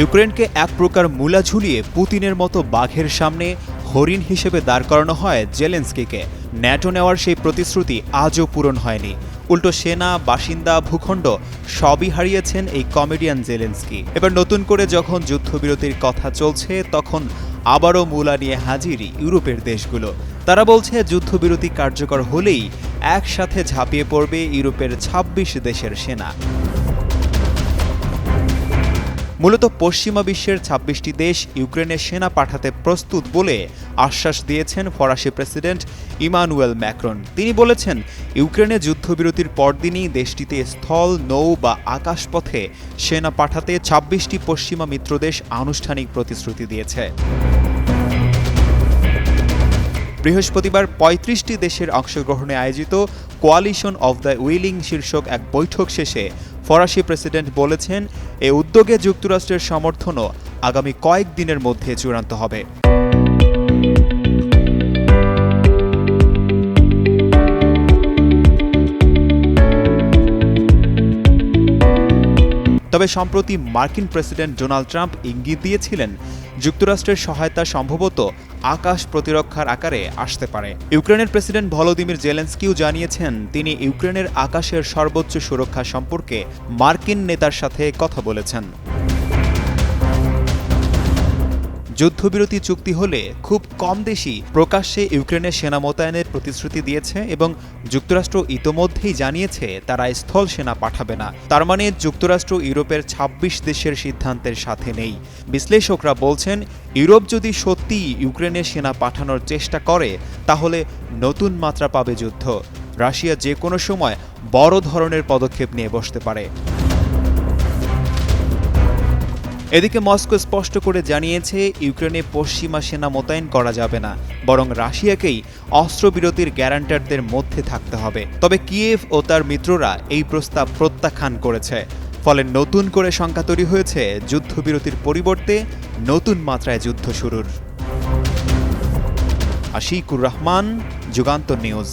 ইউক্রেনকে এক প্রকার মূলা ঝুলিয়ে পুতিনের মতো বাঘের সামনে হরিণ হিসেবে দাঁড় করানো হয় জেলেন্সকিকে। ন্যাটো নেওয়ার সেই প্রতিশ্রুতি আজও পূরণ হয়নি। উল্টো সেনা, বাসিন্দা, ভূখণ্ড সবই হারিয়েছেন এই কমেডিয়ান জেলেন্সকি। এবার নতুন করে যখন যুদ্ধবিরতির কথা চলছে, তখন আবারও মূলা নিয়ে হাজির ইউরোপের দেশগুলো। তারা বলছে, যুদ্ধবিরতি কার্যকর হলেই একসাথে ঝাঁপিয়ে পড়বে ইউরোপের ২৬ দেশের সেনা। মূলত পশ্চিমা বিশ্বের ছাব্বিশটি দেশ ইউক্রেনে সেনা পাঠাতে প্রস্তুত বলে আশ্বাস দিয়েছেন ফরাসি প্রেসিডেন্ট ইমানুয়েল ম্যাক্রন। তিনি বলেছেন, ইউক্রেনে যুদ্ধবিরতির পরদিনই দেশটিতে স্থল, নৌ বা আকাশপথে সেনা পাঠাতে ছাব্বিশটি পশ্চিমা মিত্রদেশ আনুষ্ঠানিক প্রতিশ্রুতি দিয়েছে। বৃহস্পতিবার পঁয়ত্রিশটি দেশের অংশগ্রহণে আয়োজিত কোয়ালিশন অব দ্য উইলিং শীর্ষক এক বৈঠক শেষে ফরাসি প্রেসিডেন্ট বলেছেন, এ উদ্যোগে যুক্তরাষ্ট্রের সমর্থনও আগামী কয়েক দিনের মধ্যে চূড়ান্ত হবে। তবে সম্প্রতি মার্কিন প্রেসিডেন্ট ডোনাল্ড ট্রাম্প ইঙ্গিত দিয়েছিলেন, যুক্তরাষ্ট্রের সহায়তা সম্ভবত আকাশ প্রতিরক্ষার আকারে আসতে পারে। ইউক্রেনের প্রেসিডেন্ট ভলোদিমির জেলেন্সকিও জানিয়েছেন, তিনি ইউক্রেনের আকাশের সর্বোচ্চ সুরক্ষা সম্পর্কে মার্কিন নেতার সাথে কথা বলেছেন। যুদ্ধবিরতি চুক্তি হলে খুব কম দেশই প্রকাশ্যে ইউক্রেনে সেনা মোতায়েনের প্রতিশ্রুতি দিয়েছে এবং যুক্তরাষ্ট্র ইতোমধ্যেই জানিয়েছে তারা স্থল সেনা পাঠাবে না। তার মানে যুক্তরাষ্ট্র ইউরোপের ২৬ দেশের সিদ্ধান্তের সাথে নেই। বিশ্লেষকরা বলছেন, ইউরোপ যদি সত্যিই ইউক্রেনে সেনা পাঠানোর চেষ্টা করে, তাহলে নতুন মাত্রা পাবে যুদ্ধ। রাশিয়া যে কোনো সময় বড় ধরনের পদক্ষেপ নিয়ে বসতে পারে। এদিকে মস্কো স্পষ্ট করে জানিয়েছে, ইউক্রেনে পশ্চিমা সেনা মোতায়েন করা যাবে না, বরং রাশিয়াকেই অস্ত্রবিরতির গ্যারান্টারদের মধ্যে থাকতে হবে। তবে কিয়েভ ও তার মিত্ররা এই প্রস্তাব প্রত্যাখ্যান করেছে। ফলে নতুন করে শঙ্কা তৈরি হয়েছে, যুদ্ধবিরতির পরিবর্তে নতুন মাত্রায় যুদ্ধ শুরুর। আশিকুর রহমান, যুগান্ত নিউজ।